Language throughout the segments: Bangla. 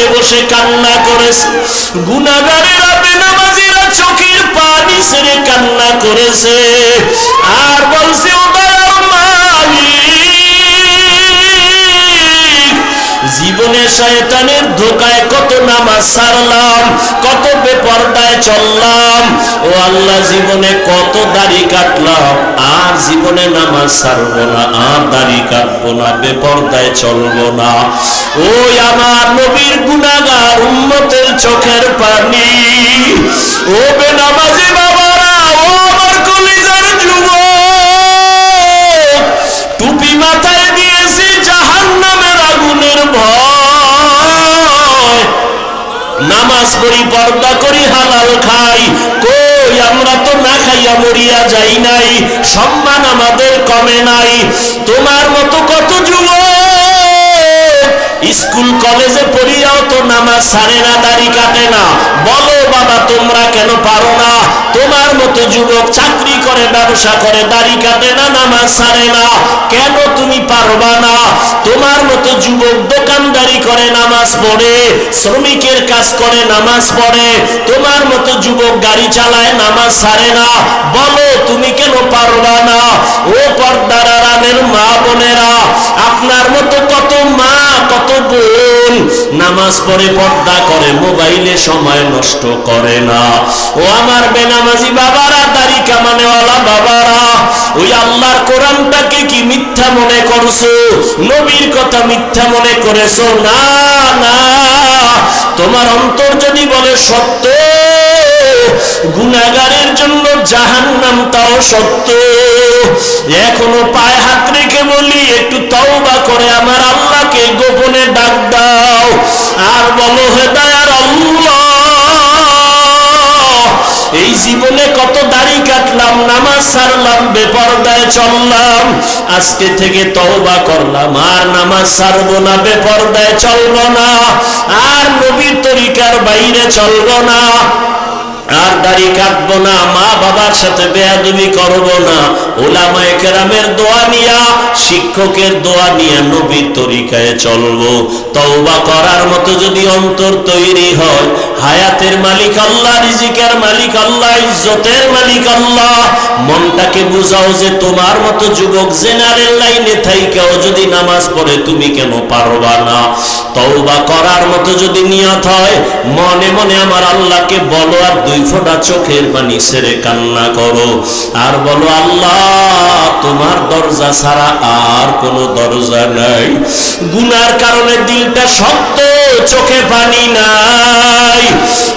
বসে বসে কান্না করেছে। গুণাগারেরা বেনামাজিরা চোখের পানি ছেড়ে কান্না করেছে। আর বলছে ও শয়তানের ধোকায় কত নামাজ সারলাম, কত বেপরদায় চললাম। ও আল্লাহ, জীবনে কত দাড়ি কাটলাম, আর জীবনে নামাজ সারবো না, আর দাড়ি কাটবো না, বেপরদায় চলবো না। ওই আমার নবীর গুনাগার উম্মতের চোখের পানি, ও বেনামাজি বাবারা ও আমার কলিজার যুবক টুপি মাথায় দিয়েছি জাহান নামের আগুনের ভয় নামাজ পড়ি, পর্দা করি, হালাল খাই। কই, আমরা তো না খাইয়া মরিয়া যাই নাই। সম্মান আমাদের কমে নাই। তোমার মতো কত যুবক? স্কুল, কলেজে পড়িয়াও তো নামাজ সারে না, দাড়ি কাটে না। বলো, বাবা, তোমরা কেন পারো না? তোমার মতো যুবক চাকরি করে, ব্যবসা করে, দাড়ি কাটে না, নামাজ সারে না। কেন তুমি পারবা না? তোমার মতো যুবক দোকানদারি করে নামাজ পড়ে, শ্রমিকের কাজ করে, নামাজ পড়ে। তোমার মতো যুবক গাড়ি চালায়, নামাজ সারে না। বলো, তুমি কেন পারবা না? ও পর্দার মা বোনেরা, আপনার মতো কত মা, কত বোন নামাজ পড়ে পর্দা করে, মোবাইলে সময় নষ্ট করে না। ও আমার বেনামাজি বাবারা, দাড়ি কামানেওয়ালা বাবারা, ওই আল্লাহর কোরআনটাকে কি মিথ্যা মনে করছ? নবীর কথা মিথ্যা মনে করেছ? না না। তোমার অন্তর যদি বলে সত্য গুনাগারের জন্য জাহান্নাম তাও সত্য। এখনও পায়ে হাত রেখে বলি, একটু তওবা করে আমার বলো হে দয়ার এই জীবনে কত দাড়ি কাটলাম, নামাজ সারলাম, বেপরদায় চললাম, আজকে থেকে তওবা করলাম, আর নামাজ সারবো না, বেপরদায় চলবো না, আর নবীর তরিকার বাইরে চলবো না। আর দাড়ি কাটবো না, মা বাবার সাথে বেয়াদুমি করব না। ওলামায় কেরামের দোয়া নিয়া, শিক্ষকের দোয়া নিয়া নবীর তরিকায় চলবো। তওবা করার মতো যদি অন্তর তৈরি হয় হায়াতের মালিক আল্লাহ, রিজিকের মালিক আল্লাহ, ইজ্জতের মালিক আল্লাহ। মনটাকে বুঝাও যে তোমার মতো যুবক জেনারেল লাইনে থাইকাও যদি নামাজ পড়ে তুমি কেন পারবা না? তওবা করার মতো যদি নিয়ত হয়, মনে মনে আমার আল্লাহকে বলো আর দুই ফোঁটা চোখের পানি ছেড়ে কান্না করো। আর বলো, আল্লাহ, তোমার দরজা ছাড়া আর কোনো দরজা নাই। গুনার কারণে দিলটা শক্ত চোখে পানি নাই।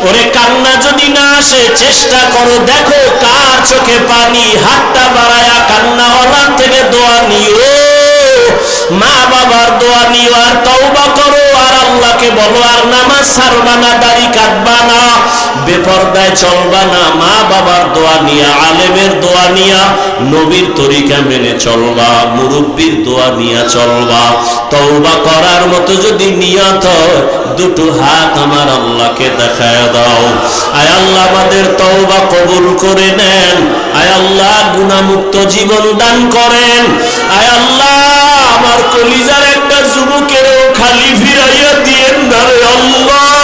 ওরে কান্না যদি না আসে, চেষ্টা করো, দেখো কার চোখে পানি। হাতটা বাড়ায়া কান্না কান্নাওয়ালার থেকে দোয়া নিও। মা বাবার দোয়া নিও আর তওবা করো বলো, আর নামাজ ছাড়বা না, দাড়ি কাটবা না, বেপরদায় চলবা না মা বাবার দোয়া নিয়া, আলেমের দোয়া নিয়া, নবীর তরিকা মেনে চলবা, মুরব্বীর দোয়া নিয়া চলবা, তওবা করার মতো যদি নিয়ত দুটো হাত আমার আল্লাহকে দেখায় দাও। আয় আল্লাহ, আমাদের তওবা কবুল করে নেন। আয় আল্লাহ গুণামুক্ত জীবন দান করেন। আয় আল্লাহ, আমার কলিজার একটা যুবকেরও খালি ফিরাইয়া দিয়েন না রে আল্লাহ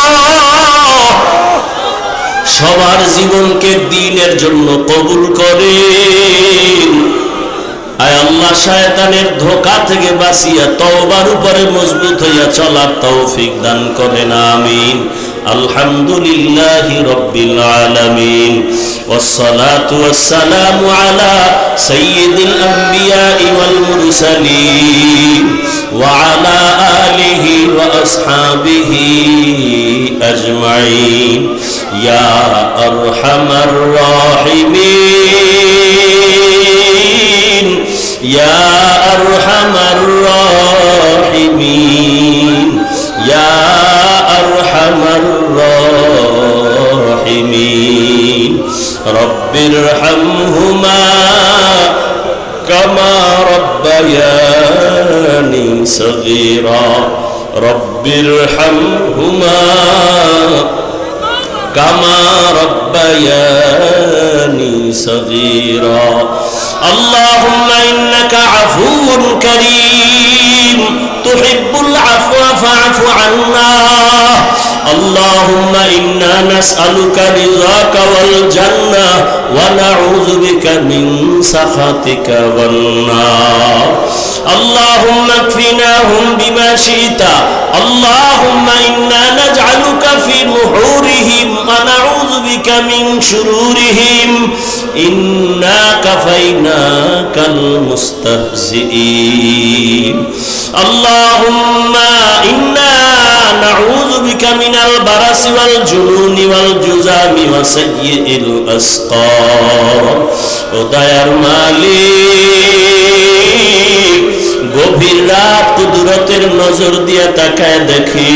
সবার জীবনকে দিনের জন্য কবুল করেন আয় আল্লাহ শয়তানের ধোকা থেকে বাঁচিয়া তওবার উপরে মজবুত হইয়া চলার তৌফিক দান করেন আমিন আলহামদুলিল্লাহি রাব্বিল আলামিন والصلاة والسلام على سيد الأنبياء والمرسلين وعلى آله وأصحابه أجمعين. يا أرحم الراحمين. يا أرحم الراحمين. ارحمهما كما ربياني صغيرا اللهم إنك عفو كريم تحب العفو فاعف عنا اللهم إنا نسألك رضاك والجنة ونعوذ بك من سخطك والنار اللهم اكفناهم بما شئت اللهم إنا نجعلك في نحورهم ونعوذ بك من شرورهم إنا كفيناك المستهزئين اللهم إنا نعوذ بك من البرس والجنون والجزام وسيء الأسقام ودير মালিক গভীর রাত কুদরতের নজর দিয়ে তাকায় দেখি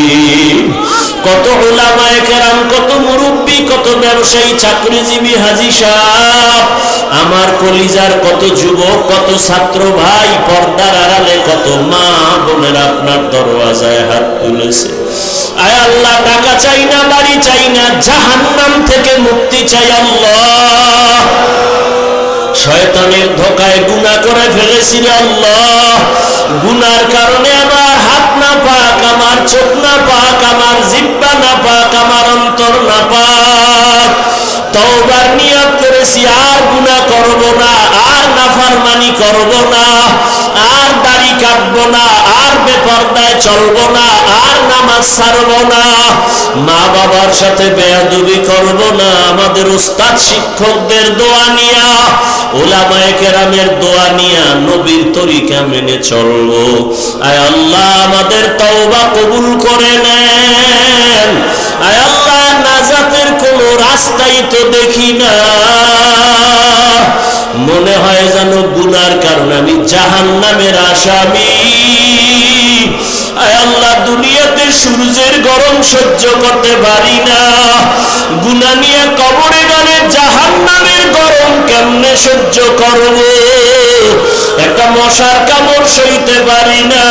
কত ওলামায়ে কেরাম কত মুরব্বী কত ব্যবসায়ী চাকরিজীবী হাজি সাহেব। আমার কলিজার কত যুবক, কত ছাত্র ভাই, পর্দার আড়ালে কত মা বোনের আপনার দরওয়াজায় হাত তুলেছে। আয় আল্লাহ, টাকা চাই না, বাড়ি চাই না থেকে মুক্তি চাই আল্লাহ। শয়তানের ধোকায় গুনাহ করে ফেলেছি রে আল্লাহ। গুনার কারণে আমার পাক আমার চোখ না পাক আমার জিব্বা না পাক আমার অন্তর না পাক তওবার নিয়ত করেছি, আর গুনাহ করব না, আর নাফরমানি করব না, আর দাড়ি কাটব না, আর বেপরদায় চলব না, আর নামাজ ছাড়বো না। মা বাবার সাথে বেয়াদবি করব না। আমাদের উস্তাদ শিক্ষকদের দোয়া নিয়া, ওলামায়ে কেরামের দোয়া নিয়া নবীর তরিকা মেনে চলবো। আয় আল্লাহ, আমাদের তওবা কবুল করে নেন। আয় আল্লাহ, নাজাতের কোনো রাস্তাই তো দেখি না। মনে হয় যেন গুনার কারণে আমি জাহান নামের আসামি। দুনিয়াতে সূর্যের গরম সহ্য করতে পারি না। গুনা নিয়ে কবরে গেলে জাহান্নামের গরম কেমনে সহ্য করব? একটা মশার কামড় সইতে পারি না।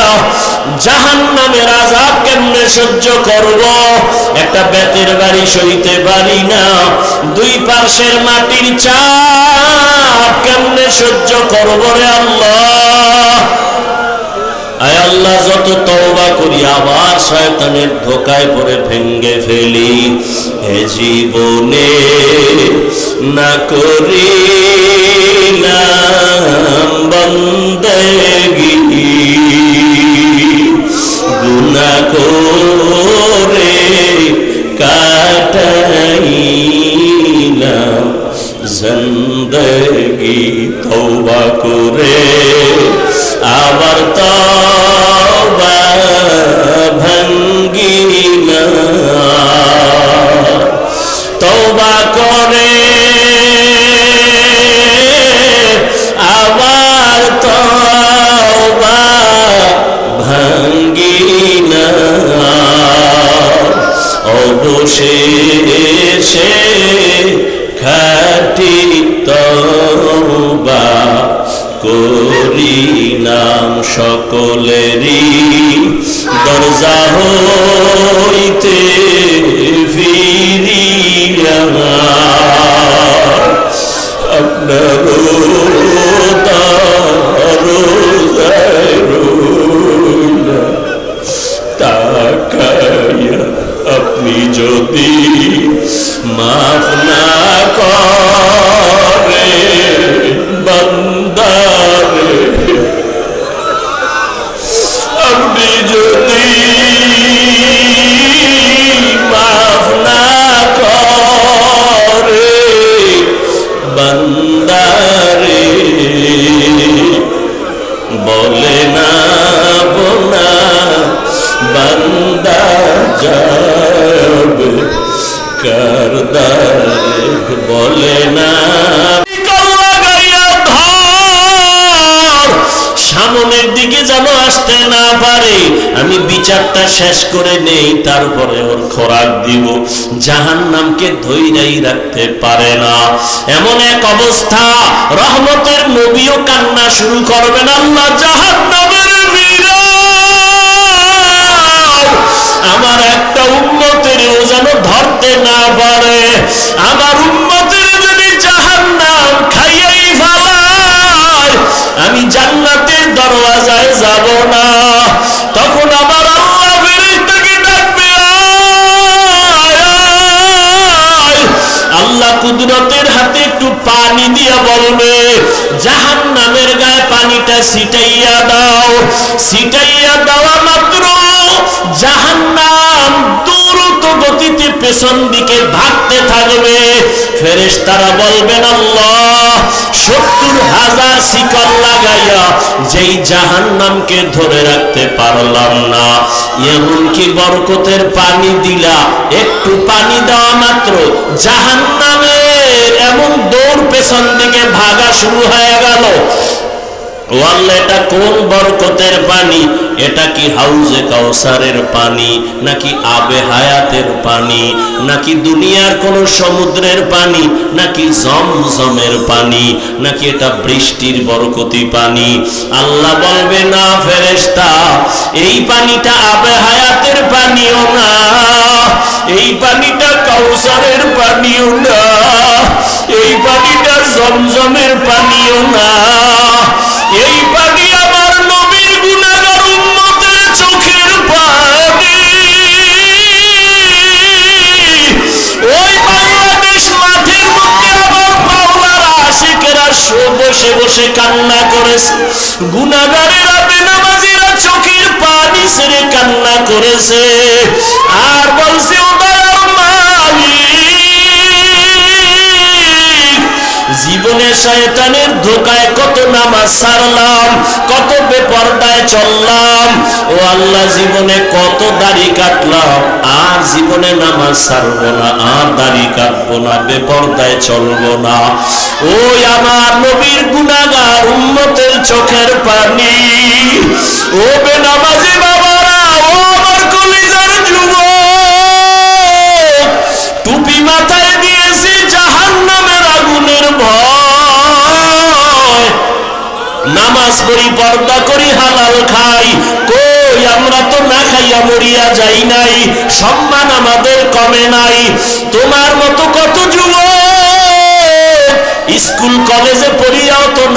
জাহান নামের আজাব কেমনে সহ্য করব? একটা বেতের বাড়ি সইতে পারি না। দুই পার্শ্বের মাটির চাপ কেমনে সহ্য করব রে আল্লাহ? আয় আল্লাহ, যত তওবা করি, আবার শয়তানের ধোকায় পড়ে ভেঙ্গে ফেলি। হে জীবনে না করি না বন্দেগি। গুনা করে কাটাইলাম জিন্দগি তওবা করে নাম সকলেরই। দরজা হইতে ফিরিয়া। আপনার বিচারটা শেষ করে নেই, তারপরে ওর খোরাক দিব। জাহান নামকে ধৈরাই রাখতে পারে না। এমন এক অবস্থা, রহমতের নবীও কান্না শুরু করবেন আল্লাহ জাহান নামের আমার একটা উন্নতির যেন ধরতে না পারে। আমার উন্নতির যদি জাহান নাম খাইয়াই ফেলায়, আমি জান্নাতের দরওয়াজায় যাব না। দিয়া বলবে জাহান নামের গায়ে পানিটা ছিটাইয়া দাও। ছিটাইয়া দেওয়া মাত্র জাহান নাম দ্রুত গতিতে পেছন দিকে ভাগতে থাকবে। ফেরেস তারা বলবেন, আল্লাহ, সত্তর হাজার শিকল লাগাইয়া যেই জাহান নামকে ধরে রাখতে পারলাম না। এমনকি বরকতের পানি দিলা, একটু পানি দেওয়া মাত্র জাহান নামে এমন দৌড় পেছন দিকে ভাগা শুরু হয়ে গেল। এটা কোন বরকতের পানি? এটা কি হাউজে কাউসারের পানি, নাকি আবে হায়াতের পানি, নাকি দুনিয়ার কোন সমুদ্রের পানি, নাকি জমজমের পানি, নাকি এটা বৃষ্টির বরকতি পানি? আল্লাহ বলবে, না ফেরেশতা, এই পানিটা আবে হায়াতের পানিও না। এই পানিটা কাউসারের পানিও না, এই পানিটা জমজমের পানিও না। এই পানি আমার নবীর গুনাহগার উম্মতের চোখের পানি। ওই বাংলাদেশ মাঠের মধ্যে আমার পাওলার আশিকেরা বসে বসে কান্না করেছে। গুনাহগারেরা বেনামাজিরা চোখের পানি ছেড়ে কান্না করেছে। আর বলছে ও জীবনে শয়তানের ধোকায় কত নামাজ সারলাম, কত বেপরদায় চললাম। ও আল্লাহ, জীবনে কত দাড়ি কাটলাম, আর জীবনে নামাজ সারবো না, আর দাড়ি কাটবো না, বেপরদায় চলবো না। ওই আমার নবীর গুনাগার উন্নতের চোখের পানি। ও বেনামাজি বাবারা নামাজ পড়ি, পর্দা করি, হালাল খাই। কই, আমরা তো না খাইয়া মরিয়া যাই নাই। সম্মান আমাদের কমে নাই। তোমার মতো কত যুব স্কুল, কলেজে তো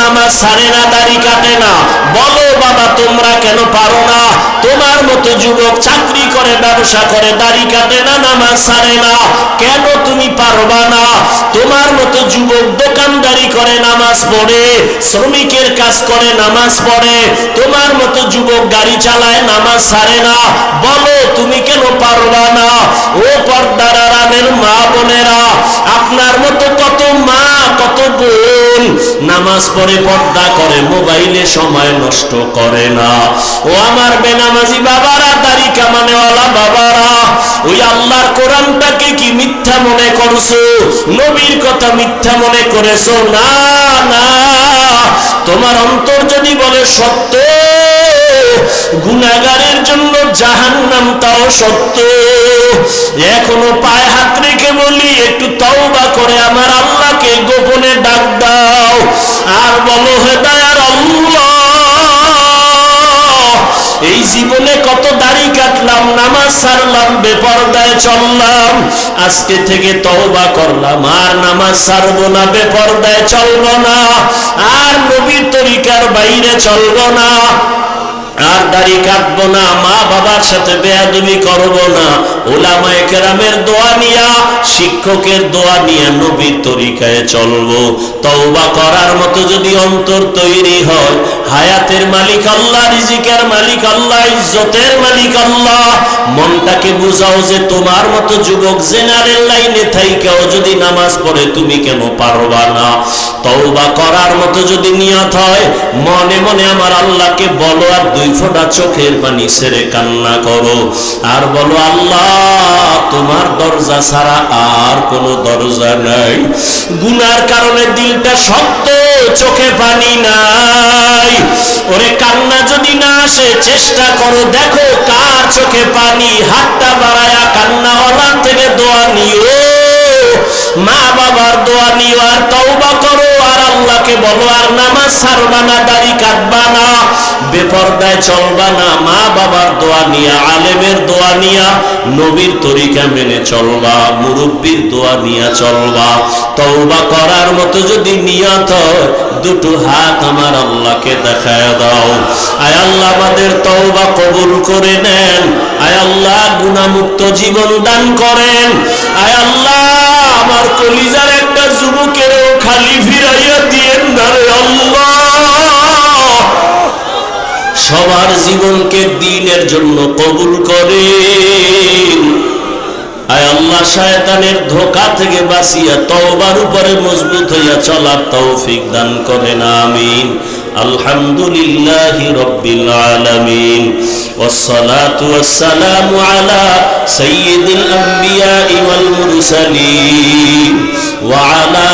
নামাজ সারে না দাড়ি কাটে না। বলো বাবা, তোমরা কেন পারো না? তোমার মতো যুবক চাকরি করে, ব্যবসা করে, দাড়ি কাটে না, নামাজ সারে না। কেন তুমি পারবা না? তোমার মতো যুবক দোকানদারি করে, নামাজ পড়ে, শ্রমিকের কাজ করে, নামাজ পড়ে। তোমার মতো যুবক গাড়ি চালায়, নামাজ সারে না। বলো, তুমি কেন পারবা না? ও পর্দার মা বোনেরা, আপনার মতো কত মা, কত বোন নামাজ পড়ে পর্দা করে, মোবাইলে সময় নষ্ট করে না। ও আমার বেনামাজি বাবারা, দাড়ি বাবারা, ওই আল্লাহর কোরআনটাকে কি মিথ্যা মনে করছ? নবীর কথা মিথ্যা মনে করেছ? না না। তোমার অন্তর যদি বলে সত্য গুনাগারের জন্য জাহান সত্য। এখনও পায়ে হাত রেখে বলি, একটু তওবা করে আমার আল্লাহকে গোপনে ডাক দাও। আর বলো হে দয়ার এই জীবনে কত দাড়ি কাটলাম, নামাজ সারলাম, বেপরদায় চললাম, আজকে থেকে তওবা করলাম, আর নামাজ সারবো না, বেপরদায় চলবো না, আর নবীর তরিকার বাইরে চলবো না। আর দাড়ি কাটবো না, মা বাবার সাথে বেয়াদবি করব না। ওলামায়ে কেরামের দোয়া নিয়া, শিক্ষকের দোয়া নিয়া নবীর তরিকায় চলবো। তওবা করার মতো যদি অন্তর তৈরি হয়, হায়াতের মালিক আল্লাহ, রিজিকের মালিক আল্লাহ, ইজ্জতের মালিক আল্লাহ। মনটাকে বুঝাও যে তোমার মতো যুবক জেনারেল লাইনে থাইকাও যদি নামাজ পড়ে তুমি কেন পারবা না? তওবা করার মতো যদি নিয়ত হয়, মনে মনে আমার আল্লাহকে বলো আর দুই ফোঁটা চোখের পানি ছেড়ে কান্না করো। আর বলো, আল্লাহ, তোমার দরজা ছাড়া আর কোনো দরজা নাই। গুনার কারণে দিলটা শক্ত, চোখে পানি নাই। ওরে, কান্না যদি না আসে, চেষ্টা করো, দেখো কার চোখে পানি। হাতটা বাড়ায়া কান্না ওলার থেকে দোয়া নিও। মা বাবার দোয়া নিও আর তওবা করো। আল্লাহকে বলো, আর নামাজ ছাড়বা না, দাড়ি কাটবা না, বেপরদায় চলবা না মা বাবার দোয়া নিয়া, আলেমের দোয়া নিয়া, নবীর তরিকা মেনে চলবা, মুরব্বীর দোয়া নিয়া চলবা, তওবা করার মতো যদি নিয়ত দুটো হাত আমার আল্লাহকে দেখায় দাও। আয় আল্লাহ, আমাদের তওবা কবুল করে নেন। আয় আল্লাহ গুণামুক্ত জীবন দান করেন। আয় আল্লাহ, আমার কলিজার একটা যুবকেরও খালি ফিরাইয়া দিয়েন না রে আল্লাহ সবার জীবনকে দিনের জন্য কবুল করেন আয় আল্লাহ শয়তানের ধোকা থেকে বাঁচিয়া তওবার উপরে মজবুত হইয়া চলার তৌফিক দান করেন আমিন আলহামদুলিল্লাহ রব্বিল আলামিন والصلاة والسلام على سيد الأنبياء والمرسلين وعلى آله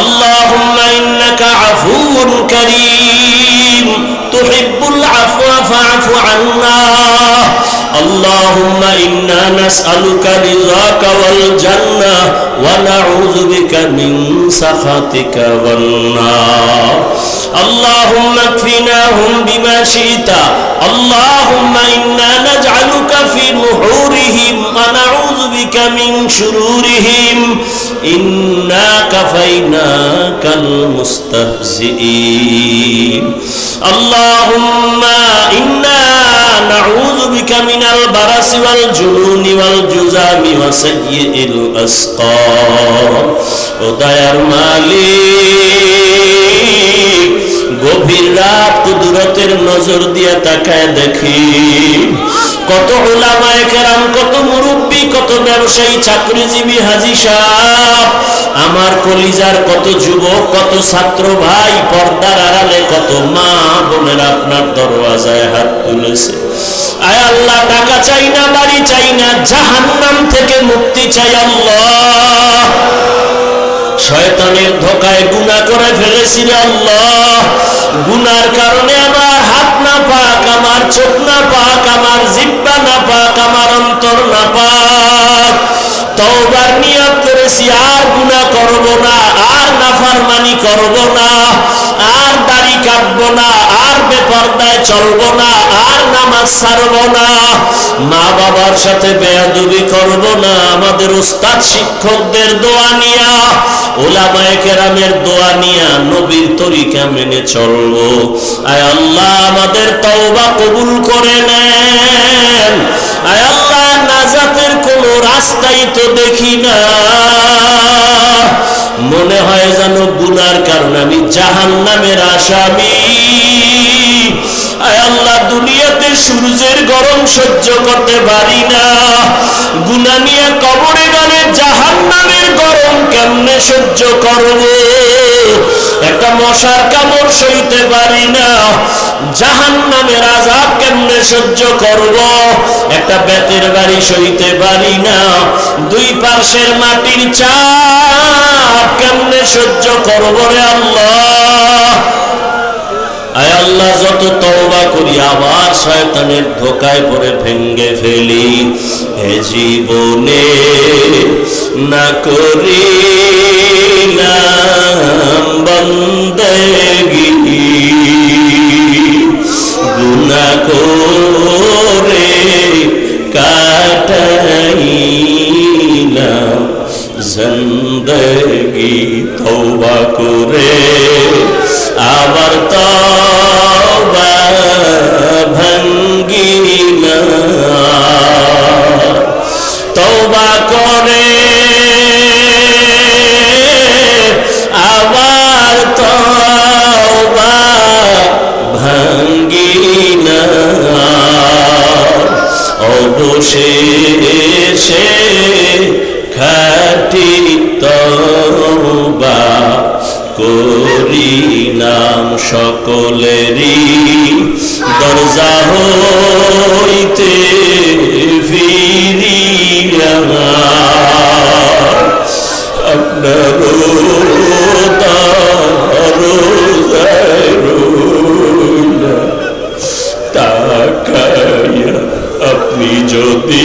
اللهم إنك عفو كريم تحب العفو فاعف عنا اللهم إنا نسألك رضاك والجنة ونعوذ بك من سخطك والنار اللهم اكفناهم بما شئت اللهم إنا نجعلك في نحورهم ونعوذ بك من شرورهم ইন্না কাফাইনাকাল মুস্তাহজিইন আল্লাহুম্মা ইন্না নাউযু বিকা মিনাল বারাসি ওয়াল জুনুনি ওয়াল জুজামি ওয়া সাইয়্যিল ও দয়ার মালিক, গভীর রাত কুদরতের নজর দিয়ে তাকায় দেখি। কত ওলামায়ে কেরাম, কত মুরব্বী, কত ব্যবসায়ী, চাকরিজীবী হাজি সাহেব, আমার কলিজার কত যুবক, কত ছাত্র ভাই, পর্দার আড়ালে কত মা বোনের আপনার দরওয়াজায় হাত তুলেছে। আয় আল্লাহ, টাকা চাই না, বাড়ি চাই না থেকে মুক্তি চাই আল্লাহ। শয়তানের ধোকায় গুণা করে ফেলেছি আল্লাহ। গুনার কারণে আমার হাত না পাক, আমার চোখ না পাক, আমার জিব্বা না পাক, আমার অন্তর না পাক। তওবার নিয়ত করেছি, আর গুনাহ করব না, আর নাফরমানি করব না, আর দাড়ি কাটবো না, আর বেপরদায় চলবো না, আর নামাজ ছাড়বো না। মা বাবার সাথে বেয়াদবি করব না, আমাদের উস্তাদ শিক্ষকদের দোয়া নিয়া, ওলামায়ে কেরামের দোয়া নিয়া নবীর তরিকা মেনে চলবো। আয় আল্লাহ, আমাদের তওবা কবুল করে নেন। আল্লাহ, নাজাতের কোনো রাস্তাই তো দেখি না। মনে হয় যেন গুনার কারণে আমি জাহান নামের আসামি। দুনিয়াতে সূর্যের গরম সহ্য করতে পারি না। গুনা নিয়ে কবরে গেলে জাহান্নামের গরম কেমনে সহ্য করব? একটা মশার কামড় সইতে পারি না। জাহান নামের আজাব কেমনে সহ্য করব? একটা বেতের বাড়ি সইতে পারি না। দুই পার্শ্বের মাটির চাপ কেমনে সহ্য করব রে আল্লাহ? আয় আল্লাহ, যত করি, আবার শয়তানের ধোকায় পরে ভেঙ্গে ফেলি। হে জীবনে না করি নাম বন্দেগি। গুনা আবার তওবা করে। আবার তওবা ভাঙ্গি না। অবশেষে খাটি তওবা করিলাম সকলেরই। দরজা হইতে যদি